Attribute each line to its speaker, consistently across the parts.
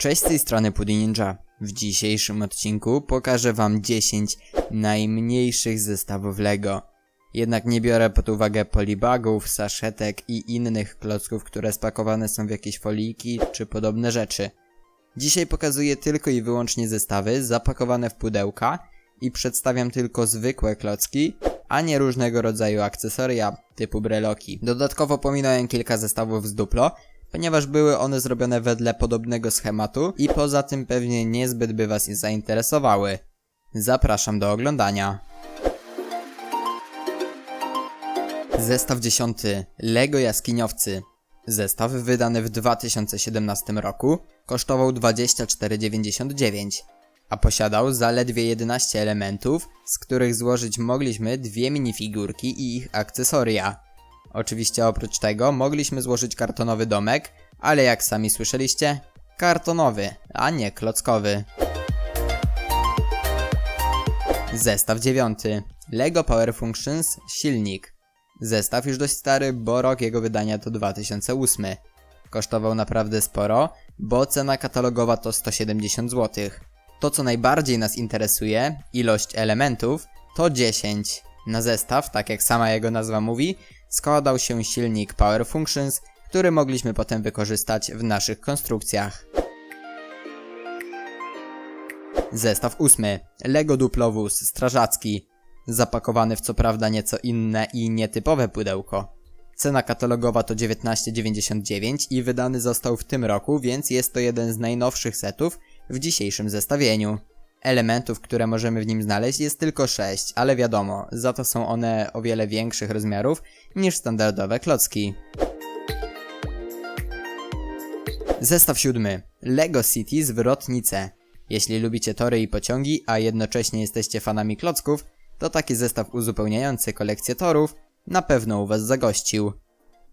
Speaker 1: Cześć z tej strony Pudding Ninja. W dzisiejszym odcinku pokażę wam 10 najmniejszych zestawów LEGO. Jednak nie biorę pod uwagę polibagów, saszetek i innych klocków, które spakowane są w jakieś foliki czy podobne rzeczy. Dzisiaj pokazuję tylko i wyłącznie zestawy zapakowane w pudełka i przedstawiam tylko zwykłe klocki, a nie różnego rodzaju akcesoria typu breloki. Dodatkowo pominąłem kilka zestawów z Duplo, ponieważ były one zrobione wedle podobnego schematu i poza tym pewnie niezbyt by was zainteresowały. Zapraszam do oglądania. Zestaw 10. Lego Jaskiniowcy. Zestaw wydany w 2017 roku kosztował 24,99, a posiadał zaledwie 11 elementów, z których złożyć mogliśmy dwie minifigurki i ich akcesoria. Oczywiście oprócz tego mogliśmy złożyć kartonowy domek, ale jak sami słyszeliście, kartonowy, a nie klockowy. Zestaw 9. Lego Power Functions silnik. Zestaw już dość stary, bo rok jego wydania to 2008. Kosztował naprawdę sporo, bo cena katalogowa to 170 zł. To co najbardziej nas interesuje, ilość elementów, to 10. Na zestaw, tak jak sama jego nazwa mówi, składał się silnik Power Functions, który mogliśmy potem wykorzystać w naszych konstrukcjach. Zestaw 8. Lego Duplowus strażacki. Zapakowany w co prawda nieco inne i nietypowe pudełko. Cena katalogowa to 19,99 i wydany został w tym roku, więc jest to jeden z najnowszych setów w dzisiejszym zestawieniu. Elementów, które możemy w nim znaleźć jest tylko 6, ale wiadomo, za to są one o wiele większych rozmiarów niż standardowe klocki. Zestaw siódmy. Lego City Zwrotnice. Jeśli lubicie tory i pociągi, a jednocześnie jesteście fanami klocków, to taki zestaw uzupełniający kolekcję torów na pewno u Was zagościł.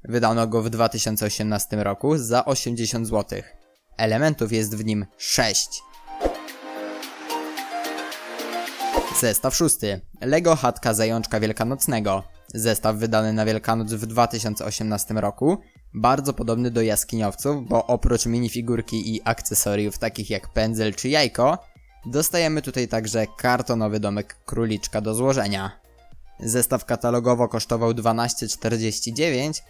Speaker 1: Wydano go w 2018 roku za 80 zł. Elementów jest w nim 6. Zestaw szósty. Lego Chatka Zajączka Wielkanocnego. Zestaw wydany na Wielkanoc w 2018 roku. Bardzo podobny do jaskiniowców, bo oprócz minifigurki i akcesoriów takich jak pędzel czy jajko, dostajemy tutaj także kartonowy domek króliczka do złożenia. Zestaw katalogowo kosztował 12,49,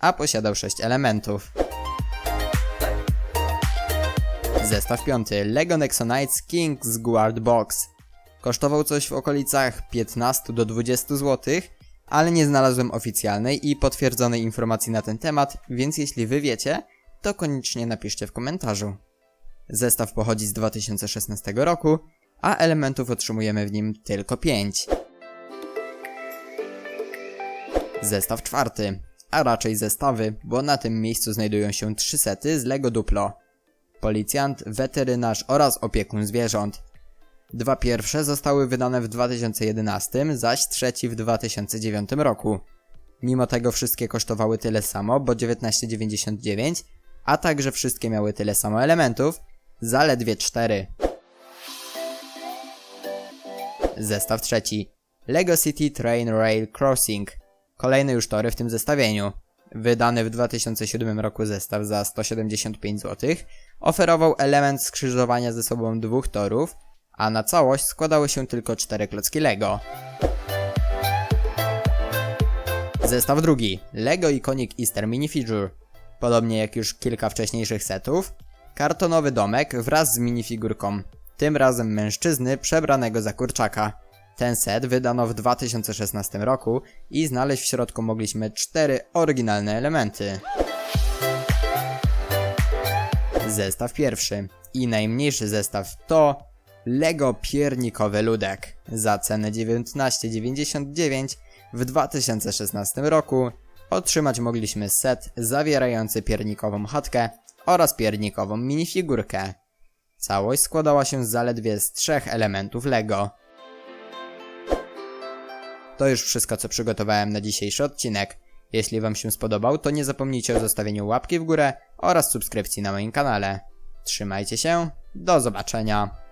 Speaker 1: a posiadał 6 elementów. Zestaw piąty. Lego Nexonites King's Guard Box. Kosztował coś w okolicach 15 do 20 zł, ale nie znalazłem oficjalnej i potwierdzonej informacji na ten temat, więc jeśli wy wiecie, to koniecznie napiszcie w komentarzu. Zestaw pochodzi z 2016 roku, a elementów otrzymujemy w nim tylko 5. Zestaw czwarty, a raczej zestawy, bo na tym miejscu znajdują się trzy sety z Lego Duplo. Policjant, weterynarz oraz opiekun zwierząt. Dwa pierwsze zostały wydane w 2011, zaś trzeci w 2009 roku. Mimo tego wszystkie kosztowały tyle samo, bo 19,99, a także wszystkie miały tyle samo elementów, zaledwie 4. Zestaw trzeci. Lego City Train Rail Crossing. Kolejne już tory w tym zestawieniu. Wydany w 2007 roku zestaw za 175 zł oferował element skrzyżowania ze sobą dwóch torów, a na całość składały się tylko cztery klocki Lego. Zestaw drugi. Lego Iconic Easter Minifigure. Podobnie jak już kilka wcześniejszych setów, kartonowy domek wraz z minifigurką. Tym razem mężczyzny przebranego za kurczaka. Ten set wydano w 2016 roku i znaleźć w środku mogliśmy cztery oryginalne elementy. Zestaw pierwszy i najmniejszy zestaw to Lego piernikowy ludek. Za cenę 19,99 w 2016 roku otrzymać mogliśmy set zawierający piernikową chatkę oraz piernikową minifigurkę. Całość składała się zaledwie z trzech elementów Lego. To już wszystko co przygotowałem na dzisiejszy odcinek. Jeśli Wam się spodobał, to nie zapomnijcie o zostawieniu łapki w górę oraz subskrypcji na moim kanale. Trzymajcie się, do zobaczenia.